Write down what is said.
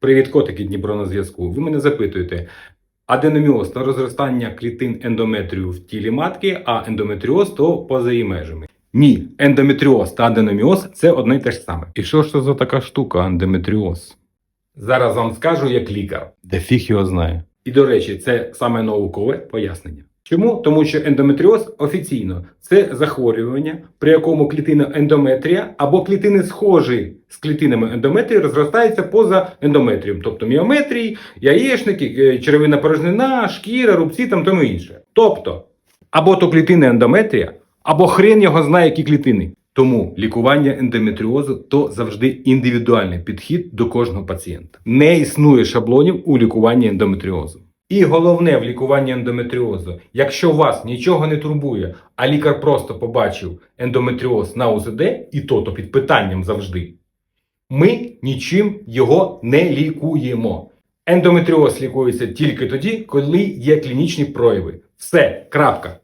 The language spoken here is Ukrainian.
Привіт, котики Дніпро на зв'язку. Ви мене запитуєте, аденоміоз та розростання клітин ендометрію в тілі матки, а ендометріоз то поза її межами. Ні, ендометріоз та аденоміоз це одне й те ж саме. І що ж це за така штука, ендометріоз? Зараз вам скажу як лікар, де фіг його знає. І до речі, це саме наукове пояснення. Чому? Тому що ендометріоз офіційно це захворювання, при якому клітина ендометрія або клітини схожі з клітинами ендометрії розростаються поза ендометрієм, тобто міометрії, яєчники, е, черевина порожнина, шкіра, рубці там тому інше. Тобто, або то клітини ендометрія, або хрен його знає, які клітини. Тому лікування ендометріозу то завжди індивідуальний підхід до кожного пацієнта. Не існує шаблонів у лікуванні ендометріозу. І головне в лікуванні ендометріозу, якщо вас нічого не турбує, а лікар просто побачив ендометріоз на УЗД, і то то під питанням завжди, ми нічим його не лікуємо. Ендометріоз лікується тільки тоді, коли є клінічні прояви. Все, крапка.